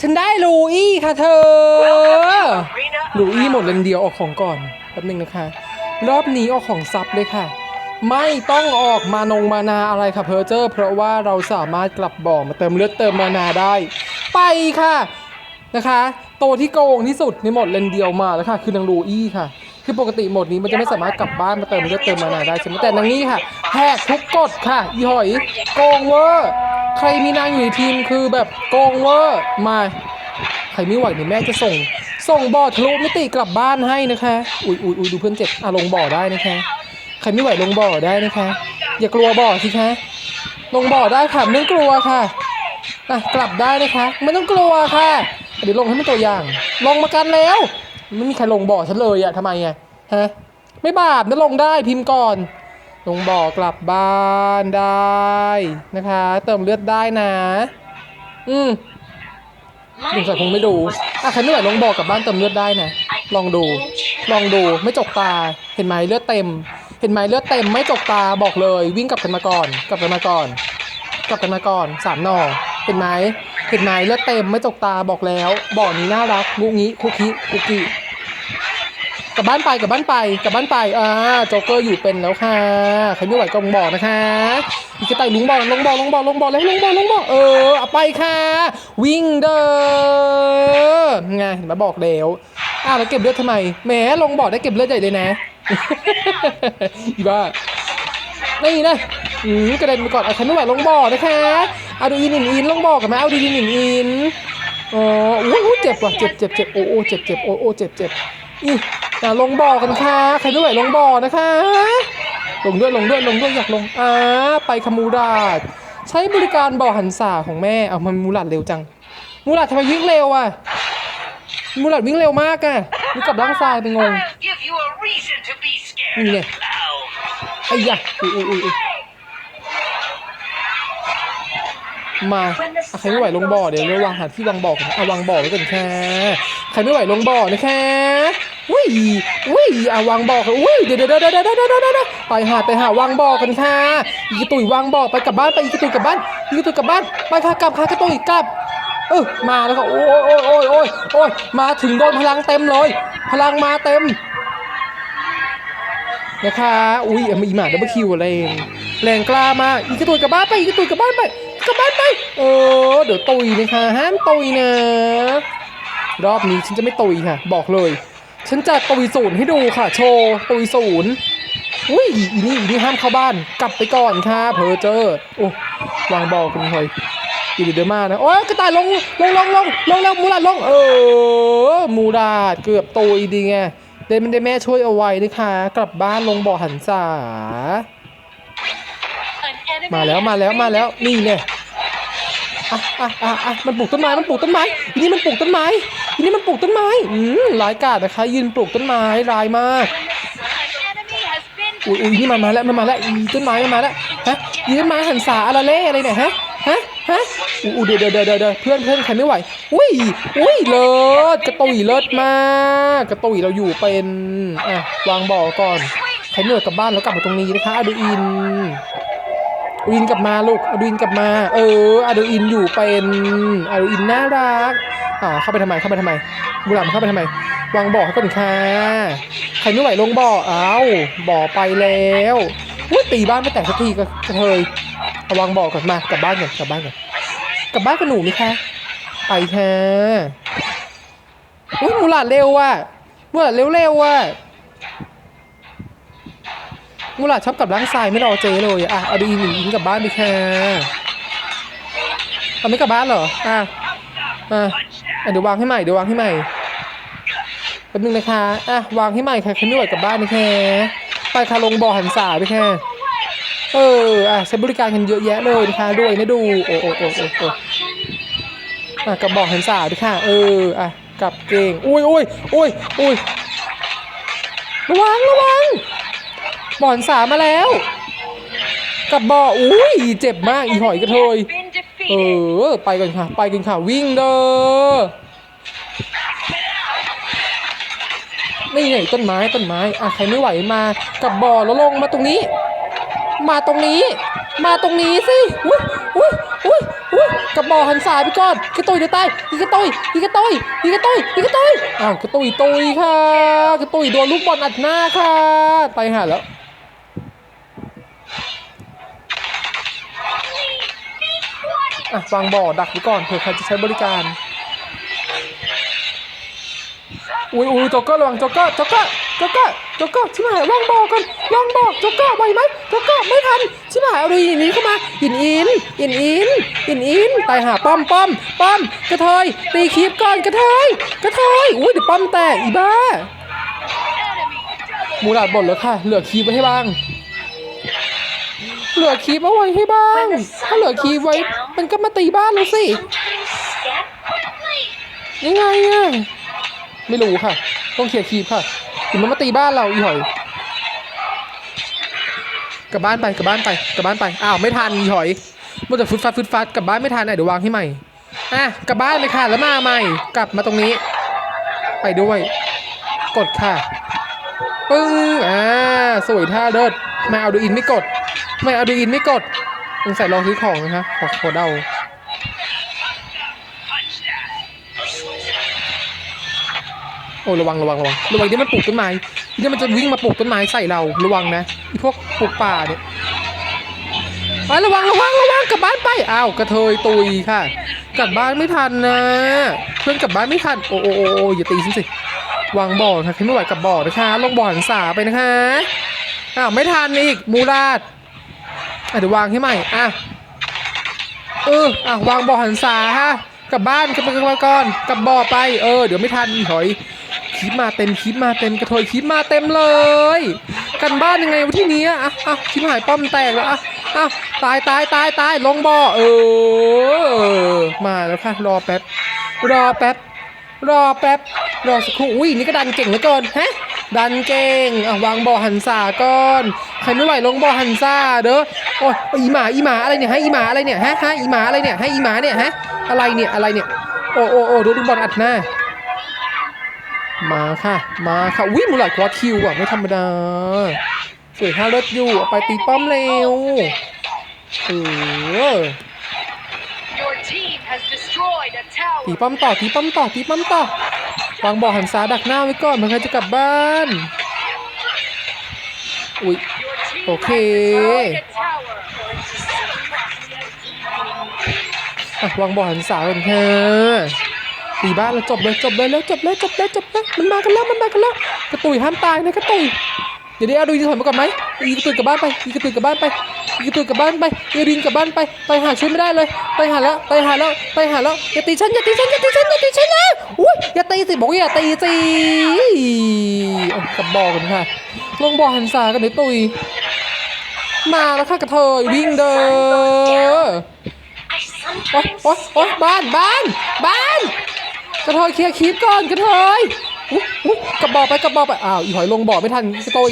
ฉันได้ลูอี้ค่ะเธอ ลูอี้หมดเลนเดียวออกของก่อนแป๊บนึงนะคะ รอบนี้ออกของซับเลยค่ะ ไม่ต้องออกมานงมานาอะไรค่ะเพอเจอร์เพราะว่าเราสามารถกลับบ่อมาเติมเลือดเติมมานาได้ ไปค่ะนะคะตัวที่โกงที่สุดในหมดเลนเดียวมาแล้วค่ะ คือนางลูอี้ค่ะคือปกติโหมดนี้มันจะไม่สามารถกลับบ้านมาเติมเลือดเติมมานาได้ใช่ไหมแต่นางนี้ค่ะแหกทุกกฎค่ะ อีหอย โกงเวอร์ ใครมีนางอยู่ในทีมคือแบบโกงเวอร์มาใครไม่ไหวเนี่ยแม่จะส่ง ส่งบ่อทะลุมิติกลับบ้านให้นะคะอุ้ยอุ้ยอุ้ยดูเพื่อนเจ็บอะลงบ่อได้นะคะ ใครไม่ไหวลงบ่อได้นะคะ อย่ากลัวบ่อสิคะลงบ่อได้ค่ะไม่ต้องกลัวค่ะอะกลับได้นะคะไม่ต้องกลัวค่ะเดี๋ยวลงให้มันตัวอย่าง ลงมากันแล้ว ไม่มีใครลงบ่อฉันเลยอะทำไมอะฮะไม่บาปนะลงได้พิมพ์ก่อน ลงบ่อกลับบ้านได้นะคะ เติมเลือดได้นะ อืมสงสัยคงไม่ดูอะใครไม่ไหวลองบอกกลับบ้านเติมเลือดได้นะ ลองดู ลองดูไม่จกตา เห็นไหมเลือดเต็ม เห็นไหมเลือดเต็มไม่จกตาบอกเลย วิ่งกลับกันมาก่อน กลับกันมาก่อน กลับกันมาก่อนสามหน่อเห็นไหมเห็นไหมเลือดเต็มไม่จกตาบอกแล้ว บ่อนี้น่ารักมุงี้คุกคิคุกกี้ กลับบ้านไปกลับบ้านไปกลับบ้านไปอ่าโจ๊กเกอร์อยู่เป็นแล้วค่ะใครไม่ไหวก็ลงบอกนะคะอีกระต่ายลุงบอกลงบอกลงบอกลงบอกแล้วลงบอกลงบอกเออเอาไปค่ะ วิ่งเด้อไงเห็นไหมบอกแล้วอ้าวแล้วเก็บเลือดทำไมแหมลงบอกได้เก็บเลือดใหญ่เลยนะอีบ้านี่นะอืมกระเด็นไปก่อนเอาใครไม่ไหวลงบ่อนะคะเอาดูอินอินอินลงบ่อกันไหมเอาดูอินอินอินอ๋ออู้หูเจ็บว่ะเจ็บเจ็บเจ็บโอ้โอ้เจ็บเจ็บโอ้โอ้เจ็บเจ็บ อีอะลงบ่อกันค่ะ ใครไม่ไหวลงบ่อนะคะ ลงด้วยลงด้วยลงด้วยอยากลงอ่าไปคามูราดใช้บริการบ่อหันษาของแม่ เอามันมูราดเร็วจัง มูราดทำไมวิ่งเร็วอะ มูราดวิ่งเร็วมากอะนี่กลับร่างทรายไปงง I'll give you a reason to be scared Yeah. of clowns. ไอ้ยะอุ้ยอุ้ยอุ้ยอุ้ยมา อะใครไม่ไหวลงบ่อเดี๋ยวราวางหาที่วางบ่อกันเอาวางบ่อไว้ก่อนค่ะใครไม่ไหวลงบ่อนะคะอุ้ยอุ้ยเอาวางบ่อกันอุ้ยเดี๋ยวเดี๋ยวเดี๋ยวเดี๋ยวเดี๋ยวเดี๋ยวเดี๋ยวไปหาไปหาวางบ่อกันค่ะอีกระตุยวางบ่อไปกลับบ้านไปอีกระตุยกลับบ้านอีกระตุยกลับบ้านไปค่ะกลับค่ะกระตุยกลับเออมาแล้วก็โอ้ยโอ้ยโอ้ยโอ้ยโอ้ยมาถึงโดนพลังเต็มเลย พลังมาเต็มนะคะอุ้ยเอามีหมาดับเบิลคิวแรแรงกล้ามากอีกระตุยกลับบ้านไปอีกระตุยกลับบ้านไป กลับบ้านไปเออเดี๋ยวตุยนะคะห้ามตุยนะ รอบนี้ฉันจะไม่ตุยค่ะ บอกเลย ฉันจะตุยศูนย์ให้ดูค่ะ โชว์ตุยศูนย์อุ้ยอีนี่อีนี่ห้ามเข้าบ้าน กลับไปก่อนค่ะเพอเจอโอ้วางบอลคุณเฮ้ยอีเดอร์มานะโอ้ยกระต่ายลงลงลงลงลงลงมูลาดลง เออมูลาดเกือบตุยดีไงเดนมันได้แม่ช่วยเอาไว้นะคะ กลับบ้านลงบ่อหันษา An enemy มาแล้วมาแล้วมาแล้วนี่เนี่ย อะอะอะอะมันปลูกต้นไม้ มันปลูกต้นไม้อีนี่มันปลูกต้นไม้อีนี่มันปลูกต้นไม้อืมร้ายกาจนะคะ ยืนปลูกต้นไม้ร้ายมาก อุ้ยอุ้ยนี่มันมาแล้วมันมาแล้วอีต้นไม้มันมาแล้วฮะอีต้นไม้หันษาอะไรเล่อะไรเนี่ยฮะฮะฮะอู้หูเดี๋ยวเดี๋ยวเดี๋ยวเดี๋ยวเพื่อนเพื่อนใครไม่ไหว อุ้ยอุ้ยเลิศกระตุยเลิศมาก กระตุยเราอยู่เป็นอะวางบ่อก่อน ใครเหนื่อยกลับบ้านแล้วกลับมาตรงนี้นะคะอดูอิน ดูอินกลับมาลูกอดูอินกลับมา เอออดูอินอยู่เป็นอดูอินน่ารักอ่าเข้าไปทำไมเข้าไปทำไมบุหลามเข้าไปทำไม วางบ่อให้ก่อนค่ะใครไม่ไหวลงบ่อเอาบ่อไปแล้วอุ๊ยตีบ้านไม่แตกสักทีก็เทยเอาวางบ่อก่อนมากลับบ้านก่อนกลับบ้านก่อนกลับบ้านกับหนูไหมคะไปค่ะอุ้ยมูหลาดเร็วว่ะมูหลาดเร็วเร็วว่ะ มูหลาชอบกับร่างทรายไม่รอเจเลยอะเอาดีหนีกลับบ้านดิค่ะเอาไม่กลับบ้านเหรออะอะเดี๋ยววางให้ใหม่เดี๋ยววางให้ใหม่แป๊บนึงนะคะอะวางให้ใหม่ค่ะใครไม่ไหวกลับบ้านนี่แค่ไปค่ะลงบ่อหันษาไปค่ะเอออะใช้บริการกันเยอะแยะเลยนะคะด้วยนะดูโอ้โอ้โอ้โอ้โอ้อะกับบ่อหันษาด้วยค่ะ เอออะกับเก่งอุ้ยอุ้ยอุ้ยอุ้ยระวังระวัง บอนสามมาแล้ว กับบ่ออุ้ยเจ็บมากอีหอยกระเทยเออ ไปกันค่ะ ไปกันค่ะ วิ่งเด้อนี่ไงต้นไม้ต้นไม้อะใครไม่ไหวมา กับบ่อแล้วลงมาตรงนี้ มาตรงนี้ มาตรงนี้สิอุ้ยอุ้ยอุ้ยอุ้ยกับบ่อหันสายไปก่อนกระตุยเดี๋ยวตายอีกระตุยอีกระตุยอีกระตุยอีกระตุยอ้าวกระตุยตุยค่ะกระตุยโดนลูกบอลอัดหน้าค่ะตายห่าแล้ว อะวางบ่อดักไว้ก่อนเผื่อใครจะใช้บริการ อุ้ยอุ้ยจ็อกเกอร์ระวังจ็อกเกอร์จ็อกเกอร์จ็อกเกอร์จ็อกเกอร์ชิบหายวางบ่อก่อนวางบ่อจ็อกเกอร์ไหวไหมจ็อกเกอร์ไม่ทันชิบหายเอาดูหินนี้เข้ามาหินอินหินอินหินอินตายหาป้อมป้อมป้อมกระเทยตีคลิปก่อนกระเทยกระเทยอุ้ยเดี๋ยวป้อมแตกอีบ้ามูลาดบ่นแล้วค่ะ เหลือคลิปไว้ให้บ้าง เหลือคลิปเอาไว้ให้บ้าง ถ้าเหลือคลิปไว้ มันก็มาตีบ้านเราสิ ยังไงอะไม่รู้ค่ะ ต้องเคลียร์คลิปค่ะถึงมันมาตีบ้านเราอีหอยกลับบ้านไปกลับบ้านไปกลับบ้านไป อ้าวไม่ทันอีหอยมันจะฟึดฟัดฟึดฟัดกลับบ้านไม่ทันอะเดี๋ยววางให้ใหม่ อะกลับบ้านเลยค่ะแล้วมาใหม่ กลับมาตรงนี้ ไปด้วย กดค่ะ ปึ้ง อ่า สวยท่าเลิศไม่เอาดูอินไม่กด ไม่เอาดูอินไม่กดสงใสัยลองซื้อของนะคะขอขอเดาโอ้ระวังระวังระวังระวังที่มันปลูกต้นไม้ที่มันจะวิ่งมาปลูกต้นไม้ใส่เราระวังนะพวกปลูกป่าเนี่ยไประวังระวังระวังกลับบ้านไปอ้าวกระเทยตุยค่ะ กลับบ้านไม่ทันนะ เพื่อนกลับบ้านไม่ทันโอ้โอ้โอ้อย่าตีฉันสิวางบ่อค่ะใครไม่ไหวกับบ่อนะคะ ลงบ่อหันษาไปนะคะอ้าวไม่ทันอีกมูราด อะเดี๋ยววางให้ใหม่อะเอออะวางบ่อหันษาฮะกลับบ้านกลับมาก่อนกลับบ่อไปเออเดี๋ยวไม่ทันอีหอยคลิปมาเต็มคลิปมาเต็มกระโถยคลิปมาเต็มเลย กันบ้านยังไงวะที่นี้อะอะคลิปหายป้อมแตกแล้วอะอะตายตายตายตายลงบ่อเออ มาแล้วค่ะรอแป๊บรอแป๊บรอแป๊บรอสักครู่อุ้ยนี่ก็ดันเก่งเหลือเกินฮะ ดันเก่งอะวางบ่อหันซาก่อนใครไม่ไหวลงบ่อหันซาเด้อโอ้ยอีหมาอีหมาอะไรเนี่ยให้อีหมาอะไรเนี่ยฮะฮะอีหมาอะไรเนี่ยให้อีหมาเนี่ยฮะอะไรเนี่ยอะไรเนี่ยโอ้โอ้โอ้โดนลูกบอลอัดหน้ามาค่ะ มาค่ะวิ่งมูหลาดควอดคิวอะไม่ธรรมดาสวยท่าเลิศอยู่เอาไปตีป้อมเร็วเออ Your team has destroyed a tower. ตีป้อมต่อตีป้อมต่อตีป้อมต่อ วางบ่อหันซ้ายดักหน้าไว้ก่อนเมื่อใครจะกลับบ้าน อุ้ย Your team Okay. has destroyed a tower. อะวางบ่อหันซายก่อนค่ะตีบ้านแล้วจบเลยจบเลยแล้วจบเลยจบเลยจบเลยมันมากันแล้วมันมากันแล้วกระตุยห้ามตายนะกระตุยเดี๋ยวเดี๋ยวเอาดูอีถอยมาก่อนไหมอีกระตุยกลับบ้านไปอีกระตุยกลับบ้านไป อีตุยกลับบ้านไปอีดินกลับบ้านไปไปหาช่วยไม่ได้เลย ไปหาแล้วไปหาแล้วไปหาแล้วอย่าตีฉันอย่าตีฉันอย่าตีฉันอย่าตีฉันนะอุ้ยอย่าตีสิบอกว่าอย่าตีสิกับบอกันค่ะ ลงบ่อหันษากันเดี๋ยวตุยมาแล้วค่ะกระเทยวิ่งเด้อโอ๊ยโอ๊ยโอ๊ยบ้านบ้านบ้านกระเทยเคลียร์คลิปก่อนกระเทยอุ๊ยอุ๊ยกระบอกไปกระบอกไปอ้าวอีหอยลงบ่อไม่ทันกระโตย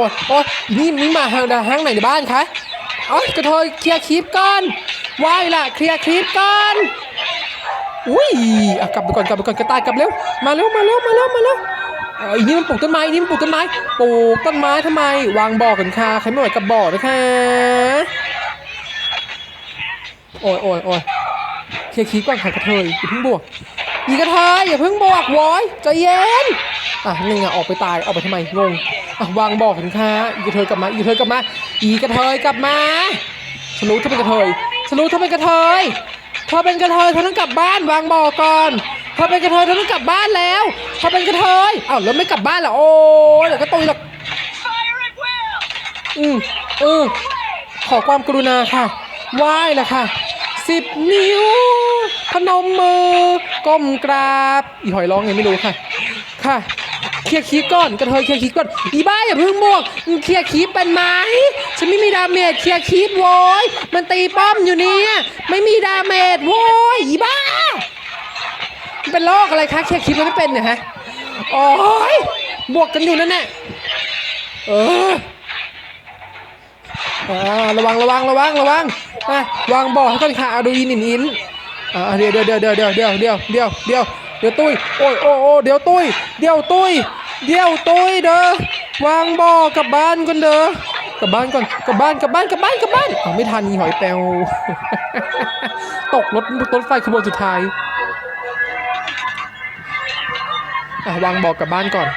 อ๊ยโอ๊ยนี่มีหมาห้างห้างไหนในบ้านคะโอ๊ยกระเทยเคลียร์คลิปก่อนว่ายล่ะ เคลียร์คลิปก่อนอุ้ยอะกลับไปก่อนกลับไปก่อนกระต่ายกลับเร็วมาเร็วมาเร็วมาเร็วมาเร็วอออีนี่มันปลูกต้นไม้อีนี่มันปลูกต้นไม้ปลูกต้นไม้ทำไม วางบ่อกันค่ะใครไม่ไหวกับบ่อนะคะโอ้ยโอ้ยโอ้ยเคลียร์คีย์ก่อนค่ะกระเทยอย่าเพิ่งบวกอีกระเทยอย่าเพิ่งบวกโวอยใจเย็น อะนี่ไงออกไปตายออกไปทำไมงงอะวางบอกกันค่ะอีกระเทยกลับมาอีกระเทยกลับมา อีกระเทยกลับมาฉันรู้เธอเป็นกระเทยฉันรู้เธอเป็นกระเทยเธอเป็นกระเทยเธอต้องกลับบ้านวางบอกก่อนเธอเป็นกระเทยเธอต้องกลับบ้านแล้วเธอเป็นกระเทยอ้าวแล้วไม่กลับบ้านเหรอโอ้ยเดี๋ยวก็ตุยหรอก Fire at will. อืมเออขอความกรุณาค่ะไหว้ละค่ะสิบนิ้ว พนมมือก้มกราบ อีหอยร้องไงไม่รู้ค่ะ ค่ะ เคลียร์คีบก่อนกระเทยเคลียร์คีบก่อนอีบ้าอย่าเพิ่งบวกมึงเคลียร์คีบเป็นไหมฉันไม่มีดาเมจเคลียร์คีบโว้ยมันตีป้อมอยู่เนี่ยไม่มีดาเมจโว้ยอีบ้ามันเป็นโรคอะไรคะเคลียร์คีบมันไม่เป็นเนี่ยฮะโอ้ยบวกกันอยู่นั่นแหละเออระวังระวังระวังระวังอะวางบ่อให้ก่อนค่ะเอาดูอินอินอินอ่าเดี๋ยวเดี๋ยวเดี๋ยวเดี๋ยวเดี๋ยวเดี๋ยวเดี๋ยวเดี๋ยว เดี๋ยวตุ้ยโอ้ยโอ้โอ้เดี๋ยวตุ้ยเดี๋ยวตุ้ยเดี๋ยวตุ้ยเด้อวางบ่อกลับบ้านกันเด้อกลับบ้านก่อนกลับบ้านกลับบ้านกลับบ้านกลับบ้านอ้าไม่ทันอีหอยแปลวตกรถรถไฟขบวนสุดท้ายอะวางบอกลับบ้านก่อน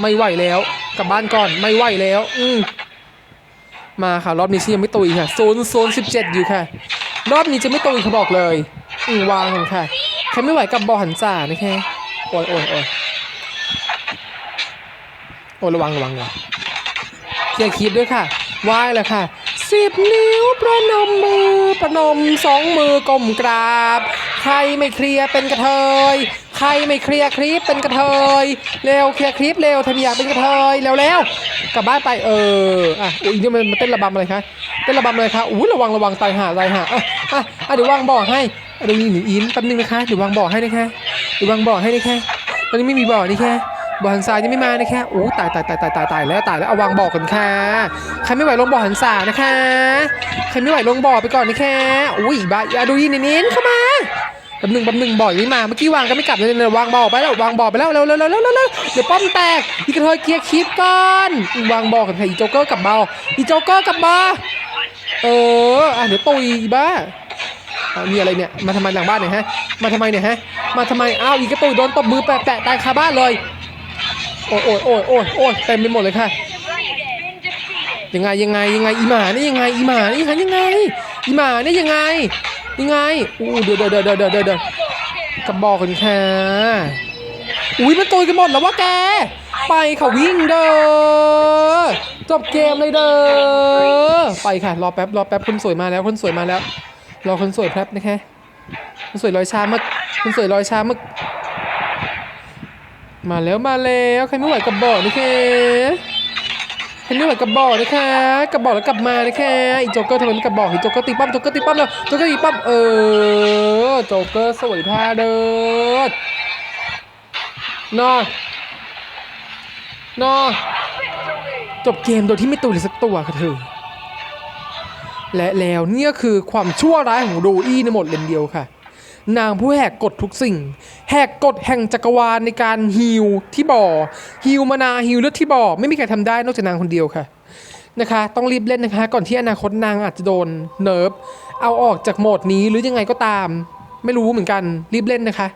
ไม่ไหวแล้วกลับบ้านก่อนไม่ไหวแล้ว อืมมาค่ะรอบนี้ฉันยังไม่ตุยค่ะโซนโซนสิบเจ็ดอยู่ค่ะ รอบนี้จะไม่ตุยเขาบอกเลย อืมวางกันค่ะ ใครไม่ไหวกับบอหันจ่านะแคะโอ้ยโอ้ยโอ้ยโอ้ระวังระวังระวังเคลียร์คลิปด้วยค่ะไหว้เลยค่ะสิบนิ้วประนมมือประนมสองมือก้มกราบ ใครไม่เคลียร์เป็นกระเทย ใครไม่เคลียร์คลิปเป็นกระเทย เร็วเคลียร์คลิปเร็วทำอยากเป็นกระเทยเร็วเร็วกลับบ้านไปเอออะอุ้ยนี่มันมันเต้นระบำอะไรคะเต้นระบำอะไรคะอุ้ยระวังระวังตายห่าตายห่าอะอะเดี๋ยววางบ่อให้ อะเดี๋ยวมีหนูอินแป๊บนึงนะคะเดี๋ยววางบ่อให้นะคะเดี๋ยววางบ่อให้นะคะตอนนี้ไม่มีบ่อนี่แค่บ่อหันทรายยังไม่มานะคะโอ้ตายตายตายตายตายตายแล้วตายแล้วเอาวางบ่อกันค่ะใครไม่ไหวลงบ่อหันทรายนะคะใครไม่ไหวลงบ่อไปก่อนนะคะอุ้ยบ้าอย่าดูยินนินเข้ามาแป๊บหนึ่งแป๊บหนึ่งบ่อยไม่มาเมื่อกี้วางก็ไม่กลับเลยเลยวางบ่อไปแล้ววางบ่อไปแล้วเร็วเร็วเร็วเร็วเร็วเดี๋ยวป้อมแตกอีกระเทยเคลียร์คลิปก่อนวางบ่อกันค่ะอีโจ๊กเกอร์กลับบ่ออีโจ๊กเกอร์กลับบ่อเอออะเดี๋ยวตุยบ้า อะมีอะไรเนี่ย มาทำไมหลังบ้านเนี่ยฮะ มาทำไมเนี่ยฮะ มาทำไม อ้าว อีกระตุยโดนตบมือแปะแตะตายคาบ้านเลย โอ้ยโอ้ยโอ้ยโอ้ยโอ้ยเต็มไปหมดเลยค่ะ ยังไงยังไงยังไงอีหมานี่ยังไงอีหมานี่คะยังไง อีหมานี่ยังไง ยังไง อู้เดี๋ยวเดี๋ยวเดี๋ยวเดี๋ยวเดี๋ยวเดี๋ยวกระบอกกันค่ะ อุ้ยมันตุยกันหมดแล้ววะแก ไปเขาวิ่งเด้อ จบเกมเลยเด้อ ไปค่ะรอแป๊บรอแป๊บคนสวยมาแล้วคนสวยมาแล้ว รอคนสวยแป๊บนะคะคนสวยลอยชามึกคนสวยลอยชามึกมาแล้วมาแล้วใครไม่ไหวกับบ่อนี่แค่ใครไม่ไหวกับบ่อนะคะกับบ่อแล้วกลับมานะคะอีโจ๊กเกอร์ทำไมไม่กับบ่ออีโจ๊กเกอร์ตีป้อมโจ๊กเกอร์ตีป้อมแล้วโจ๊กเกอร์ตีป้อมเออโจ๊กเกอร์สวยท่าเดิดนอนนอนจบเกมโดยที่ไม่ตูเลยสักตัวค่ะเธอ และแล้วเนี่ยคือความชั่วร้ายของโรอี้ในหมดเลนเดียวค่ะ นางผู้แหกกฎทุกสิ่ง แหกกฎแห่งจักรวาลในการฮิวที่บ่อฮิวมานาฮิวเลือดที่บ่อไม่มีใครทำได้นอกจากนางคนเดียวค่ะนะคะต้องรีบเล่นนะคะ ก่อนที่อนาคตนางอาจจะโดนเนิร์ฟเอาออกจากโหมดนี้หรือยังไงก็ตาม ไม่รู้เหมือนกันรีบเล่นนะคะ